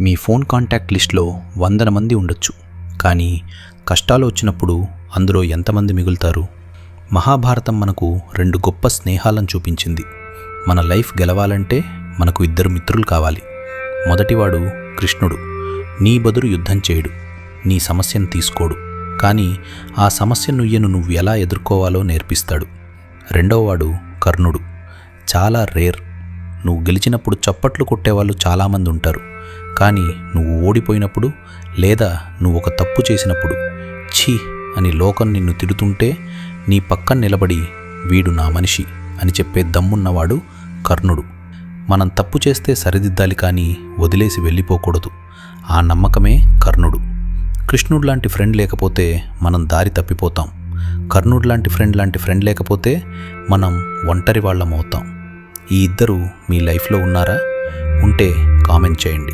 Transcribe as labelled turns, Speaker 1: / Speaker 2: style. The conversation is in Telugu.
Speaker 1: మీ ఫోన్ కాంటాక్ట్ లిస్ట్లో వందల మంది ఉండొచ్చు. కానీ కష్టాలు వచ్చినప్పుడు అందులో ఎంతమంది మిగులుతారు? మహాభారతం మనకు రెండు గొప్ప స్నేహాలను చూపించింది. మన లైఫ్ గెలవాలంటే మనకు ఇద్దరు మిత్రులు కావాలి. మొదటివాడు కృష్ణుడు. నీ బదులు యుద్ధం చేయడు. నీ సమస్యను తీసుకోడు. కానీ ఆ సమస్య నుయ్యను నువ్వు ఎలా ఎదుర్కోవాలో నేర్పిస్తాడు. రెండోవాడు కర్ణుడు. చాలా రేర్. నువ్వు గెలిచినప్పుడు చప్పట్లు కొట్టేవాళ్ళు చాలామంది ఉంటారు. కానీ నువ్వు ఓడిపోయినప్పుడు లేదా నువ్వు ఒక తప్పు చేసినప్పుడు ఛీ అని లోకం నిన్ను తిడుతుంటే నీ పక్కన నిలబడి వీడు నా మనిషి అని చెప్పే దమ్మున్నవాడు కర్ణుడు. మనం తప్పు చేస్తే సరిదిద్దాలి కానీ వదిలేసి వెళ్ళిపోకూడదు. ఆ నమ్మకమే కర్ణుడు. కృష్ణుడు లాంటి ఫ్రెండ్ లేకపోతే మనం దారి తప్పిపోతాం. కర్ణుడు లాంటి ఫ్రెండ్ లాంటి ఫ్రెండ్ లేకపోతే మనం ఒంటరి వాళ్ళం అవుతాం ఈ ఇద్దరు మీ లైఫ్లో ఉన్నారా? ఉంటే కామెంట్ చేయండి.